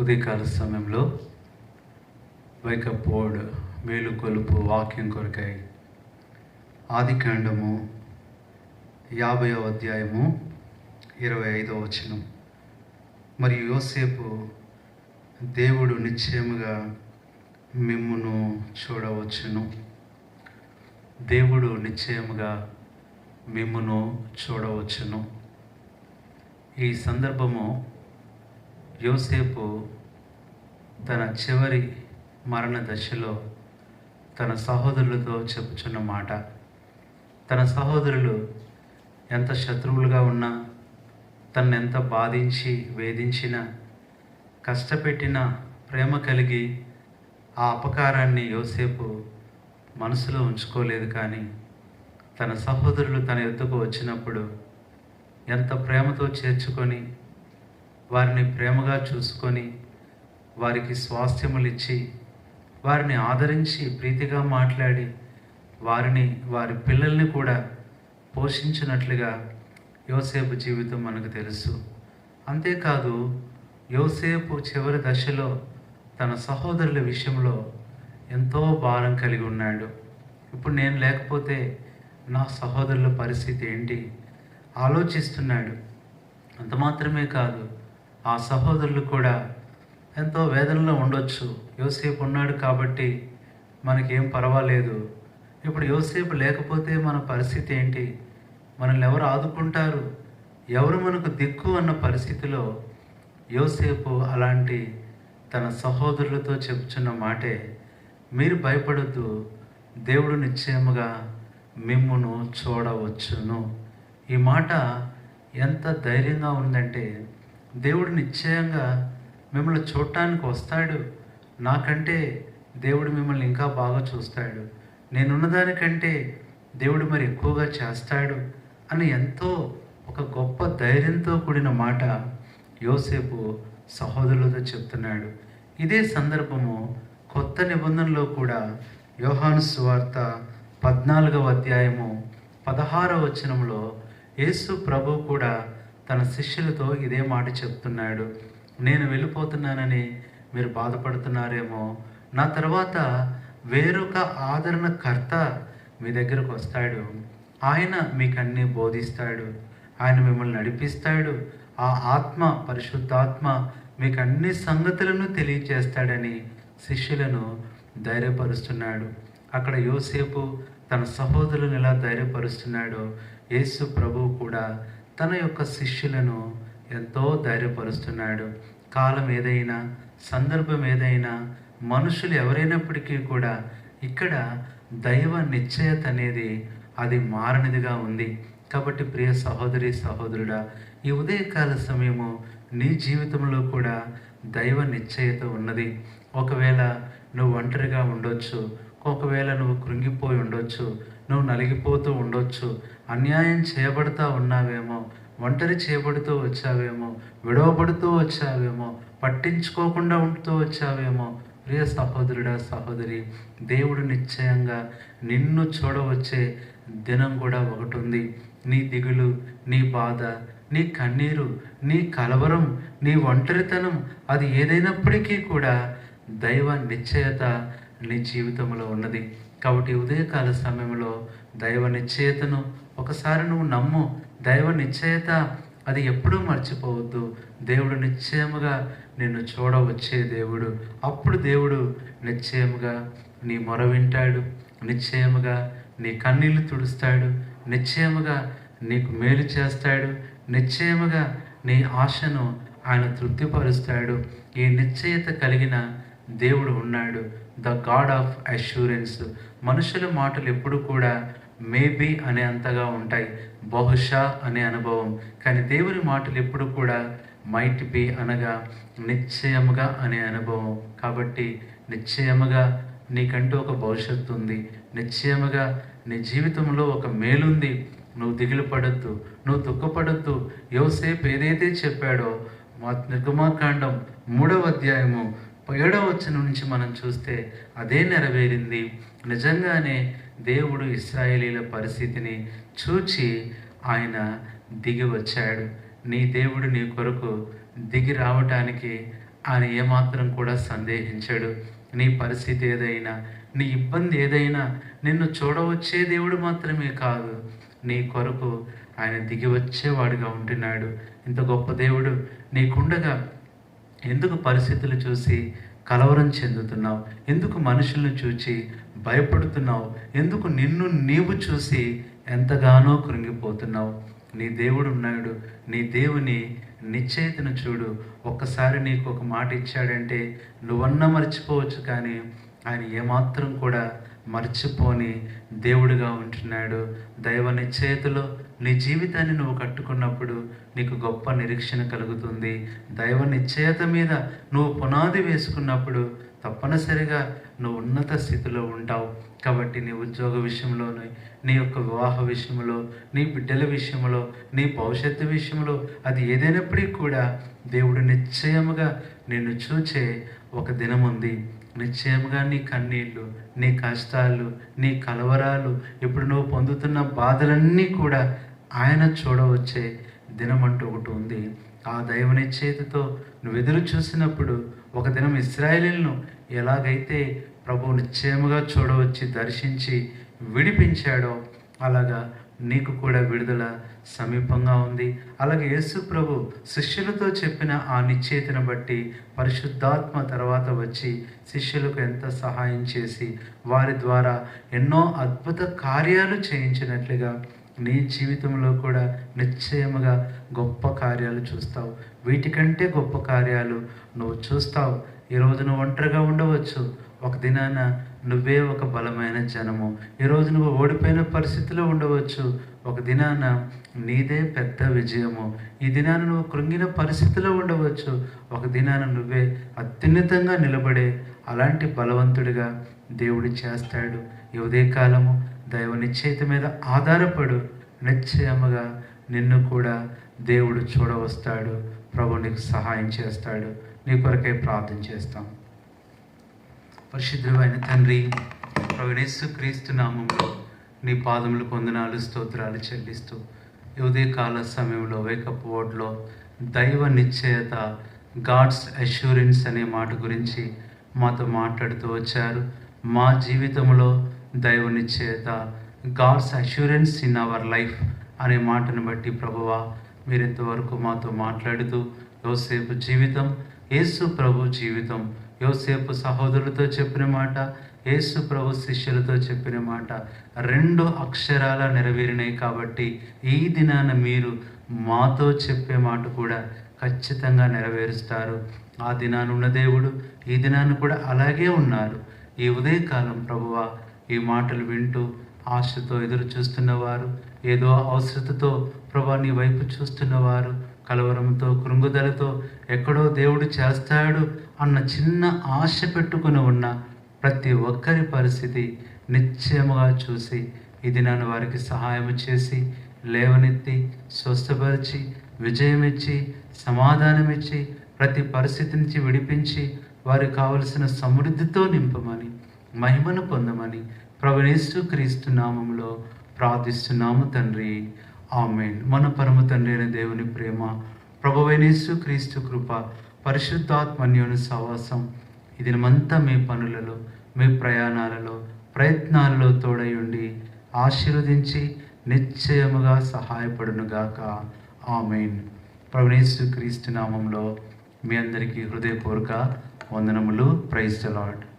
ఉదయకాల సమయంలో wake up board మేలు కొలుపు వాక్యం కొరకై ఆది కాండము యాభైవ అధ్యాయము ఇరవై ఐదవ వచనం. మరియు యోసేపు దేవుడు నిశ్చయముగా మిమ్మును చూడవచ్చును. దేవుడు నిశ్చయముగా మిమ్మును చూడవచ్చును. ఈ సందర్భము యోసేపు తన చివరి మరణ దశలో తన సహోదరులతో చెప్పుచున్న మాట. తన సహోదరులు ఎంత శత్రువులుగా ఉన్నా తను ఎంత బాధించి వేధించినా కష్టపెట్టిన ప్రేమ కలిగి ఆ అపకారాన్ని యోసేపు మనసులో ఉంచుకోలేదు కానీ తన సహోదరులు తన ఎద్దుకు వచ్చినప్పుడు ఎంత ప్రేమతో చేర్చుకొని వారిని ప్రేమగా చూసుకొని వారికి స్వాస్థ్యములు ఇచ్చి వారిని ఆదరించి ప్రీతిగా మాట్లాడి వారిని వారి పిల్లల్ని కూడా పోషించినట్లుగా యోసేపు జీవితం మనకు తెలుసు. అంతేకాదు యోసేపు చివరి దశలో తన సహోదరుల విషయంలో ఎంతో భారం కలిగి ఉన్నాడు. ఇప్పుడు నేను లేకపోతే నా సహోదరుల పరిస్థితి ఏంటి? ఆలోచిస్తున్నాడు. అంత మాత్రమే కాదు ఆ సహోదరులు కూడా ఎంతో వేదనలో ఉండొచ్చు. యోసేపు ఉన్నాడు కాబట్టి మనకేం పర్వాలేదు. ఇప్పుడు యోసేపు లేకపోతే మన పరిస్థితి ఏంటి? మనల్ని ఎవరు ఆదుకుంటారు? ఎవరు మనకు దిక్కు అన్న పరిస్థితిలో యోసేపు అలాంటి తన సహోదరులతో చెప్తున్న మాటే మీరు భయపడద్దు. దేవుడు నిశ్చయముగా మిమ్మును చూడవచ్చును. ఈ మాట ఎంత ధైర్యంగా ఉందంటే దేవుడు నిశ్చయంగా మిమ్మల్ని చూడటానికి వస్తాడు. నాకంటే దేవుడు మిమ్మల్ని ఇంకా బాగా చూస్తాడు. నేనున్న దానికంటే దేవుడు మరి ఎక్కువగా చేస్తాడు అని ఎంతో ఒక గొప్ప ధైర్యంతో కూడిన మాట యోసేపు సహోదరులతో చెప్తున్నాడు. ఇదే సందర్భము కొత్త నిబంధనలో కూడా యోహాను సువార్త పద్నాలుగవ అధ్యాయము పదహారవ వచనంలో యేసు ప్రభు కూడా తన శిష్యులతో ఇదే మాట చెప్తున్నాడు. నేను వెళ్ళిపోతున్నానని మీరు బాధపడుతున్నారేమో. నా తర్వాత వేరొక ఆదరణకర్త మీ దగ్గరకు వస్తాడు. ఆయన మీకు బోధిస్తాడు. ఆయన మిమ్మల్ని నడిపిస్తాడు. ఆ ఆత్మ పరిశుద్ధాత్మ మీకు అన్ని సంగతులను తెలియజేస్తాడని శిష్యులను ధైర్యపరుస్తున్నాడు. అక్కడ యోసేపు తన సహోదరులను ఎలా ధైర్యపరుస్తున్నాడో యేసు ప్రభువు కూడా తన యొక్క శిష్యులను ఎంతో ధైర్యపరుస్తున్నాడు. కాలం ఏదైనా సందర్భం ఏదైనా మనుషులు ఎవరైనప్పటికీ కూడా ఇక్కడ దైవ నిశ్చయత అనేది అది మారనిదిగా ఉంది. కాబట్టి ప్రియ సహోదరి సహోదరుడా ఈ ఉదయకాల సమయము నీ జీవితంలో కూడా దైవ నిశ్చయత ఉన్నది. ఒకవేళ నువ్వు ఒంటరిగా ఉండొచ్చు ఒకవేళ నువ్వు కృంగిపోయి ఉండొచ్చు నువ్వు నలిగిపోతూ ఉండొచ్చు. అన్యాయం చేయబడతా ఉన్నావేమో ఒంటరి చేయబడుతూ వచ్చావేమో విడవబడుతూ వచ్చావేమో పట్టించుకోకుండా ఉంటూ వచ్చావేమో. ప్రియ సహోదరుడా సహోదరి దేవుడు నిశ్చయంగా నిన్ను చూడవచ్చే దినం కూడా ఒకటి ఉంది నీ దిగులు నీ బాధ నీ కన్నీరు నీ కలవరం నీ ఒంటరితనం అది ఏదైనప్పటికీ కూడా దైవ నిశ్చయత నీ జీవితంలో ఉన్నది. కాబట్టి ఉదయకాల సమయంలో దైవ నిశ్చయతను ఒకసారి నువ్వు నమ్ము. దైవ నిశ్చయత అది ఎప్పుడూ మర్చిపోవద్దు. దేవుడు నిశ్చయముగా నిన్ను చూడవచ్చే దేవుడు. అప్పుడు దేవుడు నిశ్చయముగా నీ మొర వింటాడు. నిశ్చయముగా నీ కన్నీళ్ళు తుడుస్తాడు. నిశ్చయముగా నీకు మేలు చేస్తాడు. నిశ్చయముగా నీ ఆశను ఆయన తృప్తిపరుస్తాడు. ఈ నిశ్చయత కలిగిన దేవుడు ఉన్నాడు. ద గాడ్ ఆఫ్ అష్యూరెన్స్ మనుషుల మాటలు ఎప్పుడు కూడా మేబీ అనే అంతగా ఉంటాయి. బహుశా అనే అనుభవం. కానీ దేవుని మాటలు ఎప్పుడు కూడా మైట్ బి అనగా నిశ్చయముగా అనే అనుభవం. కాబట్టి నిశ్చయముగా నీకంటూ ఒక భవిష్యత్తు ఉంది. నిశ్చయముగా నీ జీవితంలో ఒక మేలుంది. నువ్వు దిగులు పడద్దు. నువ్వు దుఃఖపడద్దు. యోసేపు ఏదైతే చెప్పాడో మా నిర్గమాకాండం మూడవ అధ్యాయము ఏడవ వచ్చిన నుంచి మనం చూస్తే అదే నెరవేరింది. నిజంగానే దేవుడు ఇస్రాయేలీల పరిస్థితిని చూచి ఆయన దిగి వచ్చాడు. నీ దేవుడు నీ కొరకు దిగి రావటానికి ఆయన ఏమాత్రం కూడా సందేహించాడు. నీ పరిస్థితి ఏదైనా నీ ఇబ్బంది ఏదైనా నిన్ను చూడవచ్చే దేవుడు మాత్రమే కాదు. నీ కొరకు ఆయన దిగి వచ్చేవాడుగా ఉంటున్నాడు. ఇంత గొప్ప దేవుడు నీకుండగా ఎందుకు పరిస్థితులు చూసి కలవరం చెందుతున్నావు? ఎందుకు మనుషులను చూచి భయపడుతున్నావు? ఎందుకు నిన్ను నీవు చూసి ఎంతగానో కృంగిపోతున్నావు? నీ దేవుడు ఉన్నాడు నీ దేవుని నిశ్చయితను చూడు. ఒక్కసారి నీకు ఒక మాట ఇచ్చాడంటే నువ్వన్నా మర్చిపోవచ్చు కానీ ఆయన ఏమాత్రం కూడా మర్చిపోని దేవుడిగా ఉంటున్నాడు. దైవ నిశ్చయతలో నీ జీవితాన్ని నువ్వు కట్టుకున్నప్పుడు నీకు గొప్ప నిరీక్షణ కలుగుతుంది. దైవ నిశ్చయత మీద నువ్వు పునాది వేసుకున్నప్పుడు తప్పనిసరిగా నువ్వు ఉన్నత స్థితిలో ఉంటావు. కాబట్టి నీ ఉద్యోగ విషయంలోనే నీ యొక్క వివాహ విషయంలో నీ బిడ్డల విషయంలో నీ భవిష్యత్తు విషయంలో అది ఏదైనప్పటికీ కూడా దేవుడు నిశ్చయముగా నిన్ను చూచే ఒక దినం ఉంది నిశ్చయంగా నీ కన్నీళ్ళు నీ కష్టాలు నీ కలవరాలు ఇప్పుడు నువ్వు పొందుతున్న బాధలన్నీ కూడా ఆయన చూడవచ్చే దినం అంటూ ఒకటి ఉంది. ఆ దైవని చేతితో నువ్వు ఎదురు చూసినప్పుడు ఒక దినం ఇస్రాయలీలను ఎలాగైతే ప్రభు నిశ్చయముగా చూడవచ్చి దర్శించి విడిపించాడో అలాగా నీకు కూడా విడుదల సమీపంగా ఉంది. అలాగే యేసు ప్రభు శిష్యులతో చెప్పిన ఆ నిశ్చేతను బట్టి పరిశుద్ధాత్మ తర్వాత వచ్చి శిష్యులకు ఎంత సహాయం చేసి వారి ద్వారా ఎన్నో అద్భుత కార్యాలు చేయించినట్లుగా నీ జీవితంలో కూడా నిశ్చయముగా గొప్ప కార్యాలు చూస్తావు. వీటికంటే గొప్ప కార్యాలు నువ్వు చూస్తావు. ఈరోజు నువ్వు ఒంటరిగా ఉండవచ్చు. ఒక దినాన నువ్వే ఒక బలమైన జనము. ఈరోజు నువ్వు ఓడిపోయిన పరిస్థితిలో ఉండవచ్చు. ఒక దినాన నీదే పెద్ద విజయము. ఈ దినాన నువ్వు కృంగిన పరిస్థితిలో ఉండవచ్చు. ఒక దినాన నువ్వే అత్యున్నతంగా నిలబడే అలాంటి బలవంతుడిగా దేవుడు చేస్తాడు. ఈ ఉదయకాలము దైవ నిశ్చయిత మీద ఆధారపడు. నిశ్చయముగా నిన్ను కూడా దేవుడు చూడవస్తాడు. ప్రభు నీకు సహాయం చేస్తాడు. నీ కొరకే ప్రార్థన చేస్తాం. పరిశుద్ధమైన తండ్రి ప్రవణేశ్వ క్రీస్తు నామంలో నీ పాదములు పొందనాలు స్తోత్రాలు చెల్లిస్తూ ఈ ఉదయకాల సమయంలో వేకప్ వర్డ్లో దైవ నిశ్చయత గాడ్స్ అష్యూరెన్స్ అనే మాట గురించి మాతో మాట్లాడుతూ వచ్చారు. మా జీవితంలో దైవ నిశ్చయత God's assurance in our life అనే మాటను బట్టి ప్రభువా మీరెంతవరకు మాతో మాట్లాడుతూ యోసేపు జీవితం యేసు ప్రభు జీవితం యోసేపు సహోదరులతో చెప్పిన మాట యేసు ప్రభు శిష్యులతో చెప్పిన మాట రెండు అక్షరాల నెరవేరినాయి కాబట్టి ఈ దినాన మీరు మాతో చెప్పే మాట కూడా ఖచ్చితంగా నెరవేరుస్తారు. ఆ దినాన ఉన్న దేవుడు ఈ దినాన్ని కూడా అలాగే ఉన్నారు. ఈ ఉదయకాలం ప్రభువ ఈ మాటలు వింటూ ఆశతో ఎదురు చూస్తున్నవారు ఏదో అవసరతతో ప్రభా నీ వైపు చూస్తున్నవారు కలవరంతో కృంగుదలతో ఎక్కడో దేవుడు చేస్తాడు అన్న చిన్న ఆశ పెట్టుకుని ఉన్న ప్రతి ఒక్కరి పరిస్థితి నిశ్చయముగా చూసి ఇది నన్ను వారికి సహాయం చేసి లేవనెత్తి స్వస్థపరిచి విజయమిచ్చి సమాధానమిచ్చి ప్రతి పరిస్థితి నుంచి విడిపించి వారికి కావలసిన సమృద్ధితో నింపమని మహిమను పొందమని ప్రవణేస్తు క్రీస్తు నామంలో ప్రార్థిస్తున్నాము తండ్రి. ఆమెన్. మన పరమ తండ్రి అయిన దేవుని ప్రేమ ప్రభువైనేసు క్రీస్తు కృప పరిశుద్ధాత్మన్యోని సహవాసం ఇది మనమంతా మీ పనులలో మీ ప్రయాణాలలో ప్రయత్నాలలో తోడై ఉండి ఆశీర్వదించి నిశ్చయముగా సహాయపడునుగాక ఆమెన్. ప్రవణేశు క్రీస్తు నామంలో మీ అందరికీ హృదయపూర్వక వందనములు. Praise lord